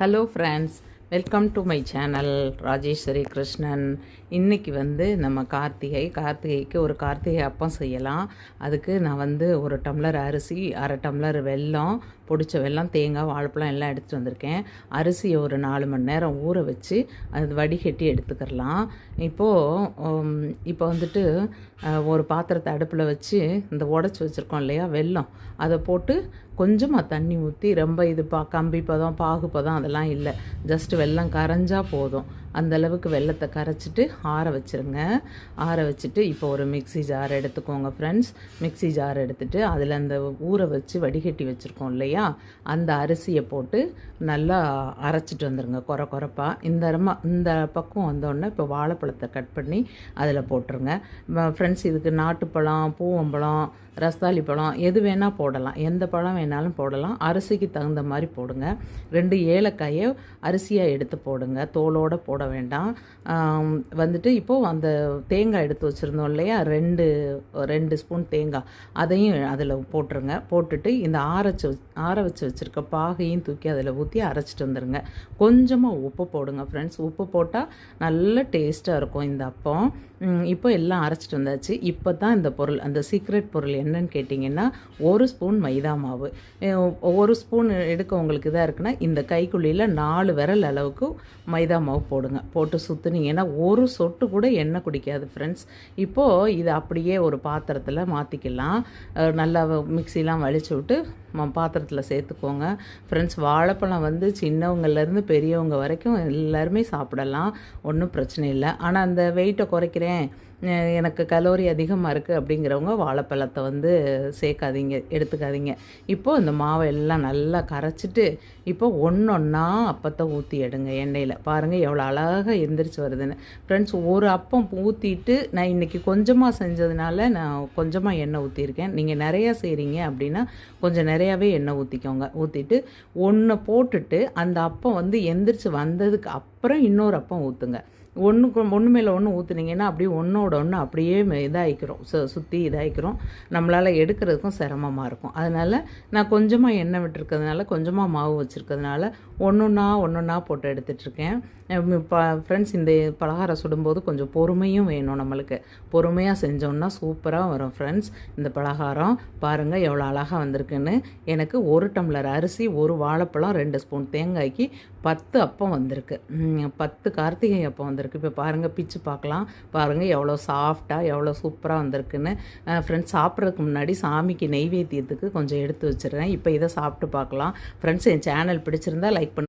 Hello friends welcome to my channel Rajeswari Krishnan இன்றைக்கி வந்து நம்ம கார்த்திகை கார்த்திகைக்கு ஒரு கார்த்திகை அப்பம் செய்யலாம். அதுக்கு நான் வந்து ஒரு டம்ளர் அரிசி அரை டம்ளர் வெல்லம் பொடிச்ச வெல்லம் தேங்காய் வாழைப்பழம் எல்லாம் எடுத்துகிட்டு வந்திருக்கேன். அரிசியை ஒரு நாலு மணி நேரம் ஊற வச்சு அது வடிகட்டி எடுத்துக்கிறலாம். இப்போது இப்போ வந்துட்டு ஒரு பாத்திரத்தை அடுப்பில் வச்சு இந்த உடச்சி வச்சுருக்கோம் இல்லையா வெல்லம். அதை போட்டு கொஞ்சமாக தண்ணி ஊற்றி ரொம்ப இது பா கம்பி பதம் பாகு பதம் அதெல்லாம் இல்லை. ஜஸ்ட்டு வெல்லம் கரைஞ்சால் போதும். அந்த அளவுக்கு வெல்லத்தை கரைச்சிட்டு ஆற வச்சிருங்க. ஆற வச்சுட்டு இப்போ ஒரு மிக்ஸி ஜார் எடுத்துக்கோங்க ஃப்ரெண்ட்ஸ் மிக்ஸி ஜார் எடுத்துட்டு அதில் அந்த ஊற வச்சு வடிகட்டி வச்சுருக்கோம் இல்லையா? அந்த அரிசியை போட்டு நல்லா அரைச்சிட்டு வந்துடுங்க குறை குறைப்பாக இந்த இந்த பக்கம் வந்தோடனே இப்போ வாழைப்பழத்தை கட் பண்ணி அதில் போட்டுருங்க. ஃப்ரெண்ட்ஸ் இதுக்கு நாட்டுப்பழம் பூவம்பழம் ரஸ்தாளி பழம் எது வேணால் போடலாம். எந்த பழம் வேணாலும் போடலாம். அரிசிக்கு தகுந்த மாதிரி போடுங்க. ரெண்டு ஏலக்காயை அரிசியாக எடுத்து போடுங்க. தோலோடு போட வேண்டாம். வந்துட்டு இப்போது அந்த தேங்காய் எடுத்து வச்சுருந்தோம் இல்லையா? ரெண்டு ரெண்டு ஸ்பூன் தேங்காய். அதையும் அதில் போட்டுருங்க. போட்டுட்டு இந்த ஆரச்சு ஆற வச்சு வச்சுருக்க பாகையும் தூக்கி அதில் ஊற்றி அரைச்சிட்டு வந்துடுங்க கொஞ்சமாக உப்பு போடுங்க ஃப்ரெண்ட்ஸ் உப்பு போட்டால் நல்ல டேஸ்ட்டாக இருக்கும் இந்த அப்பம். இப்போ எல்லாம் அரைச்சிட்டு வந்தாச்சு. இப்போ தான் இந்த பொருள் அந்த சீக்ரெட் பொருள் என்னன்னு கேட்டிங்கன்னா ஒரு ஸ்பூன் மைதா மாவு. ஒரு ஸ்பூன் எடுக்க உங்களுக்கு இதாக இருக்குன்னா இந்த கைக்குள்ளியில் நாலு விரல் அளவுக்கு மைதா மாவு போடுங்க. போட்டு சுற்றுனீங்கன்னா ஒரு சொட்டு கூட எண்ணெய் குடிக்காது ஃப்ரெண்ட்ஸ் இப்போது இதை அப்படியே ஒரு பாத்திரத்தில் மாற்றிக்கலாம் நல்லா மிக்சிலாம் வலிச்சு விட்டு பாத்திரத்தில் சேர்த்துக்கோங்க. ஃப்ரெண்ட்ஸ் வாழைப்பழம் வந்து சின்னவங்கலேருந்து பெரியவங்க வரைக்கும் எல்லாருமே சாப்பிடலாம். ஒன்றும் பிரச்சனை இல்லை. ஆனால் அந்த வெயிட்டை குறைக்கிறேன். எனக்கு கலோரி அதிகமாக இருக்குது அப்படிங்கிறவங்க வாழைப்பழத்தை வந்து சேர்க்காதீங்க எடுத்துக்காதீங்க. இப்போது இந்த மாவை எல்லாம் நல்லா கரைச்சிட்டு இப்போ ஒன்று ஒன்றா அப்பத்தை ஊற்றி எடுங்க எண்ணெயில். பாருங்கள் எவ்வளோ அழகாக எந்திரிச்சு வருதுன்னு. ஃப்ரெண்ட்ஸ் ஒரு அப்பம் ஊற்றிட்டு நான் இன்றைக்கி கொஞ்சமாக செஞ்சதுனால நான் கொஞ்சமாக எண்ணெய் ஊற்றிருக்கேன் நீங்கள் நிறையா செய்கிறீங்க அப்படின்னா கொஞ்சம் நிறையாவே எண்ணெய் ஊற்றிக்கோங்க ஊற்றிட்டு ஒன்று போட்டுட்டு அந்த அப்பம் வந்து எந்திரிச்சு வந்ததுக்கு அப்புறம் இன்னொரு அப்பம் ஊற்றுங்க ஒன்றுக்கு ஒன்று மேலே ஒன்று ஊற்றுனீங்கன்னா அப்படியே ஒன்றோட ஒன்று அப்படியே இதாகிக்கிறோம் சு சுற்றி இதாகிக்கிறோம் நம்மளால் எடுக்கிறதுக்கும் சிரமமாக இருக்கும். அதனால் நான் கொஞ்சமாக எண்ணெய் விட்டுருக்கிறதுனால கொஞ்சமாக மாவு வச்சுருக்கிறதுனால ஒன்றுன்னா ஒன்றுன்னா போட்டு எடுத்துகிட்ருக்கேன் இப்போ ஃப்ரெண்ட்ஸ் இந்த பலகாரம் சுடும்போது கொஞ்சம் பொறுமையும் வேணும் நம்மளுக்கு. பொறுமையாக செஞ்சோம்னா சூப்பராக வரும் ஃப்ரெண்ட்ஸ் இந்த பலகாரம் பாருங்கள் எவ்வளோ அழகாக வந்திருக்குன்னு. எனக்கு ஒரு டம்ளர் அரிசி ஒரு வாழைப்பழம் ரெண்டு ஸ்பூன் தேங்காய்க்கு பத்து அப்பம் வந்திருக்கு. பத்து கார்த்திகை அப்பம் வந்திருக்கு. இப்போ பாருங்கள் பிச்சு பார்க்கலாம். பாருங்கள் எவ்வளோ சாஃப்டாக எவ்வளோ சூப்பராக வந்திருக்குன்னு. ஃப்ரெண்ட்ஸ் சாப்பிட்றதுக்கு முன்னாடி சாமிக்கு நெய்வேத்தியத்துக்கு கொஞ்சம் எடுத்து வச்சுருக்கேன் இப்போ இதை சாப்பிட்டு பார்க்கலாம். ஃப்ரெண்ட்ஸ் என் சேனல் பிடிச்சிருந்தா லைக் பண்ணி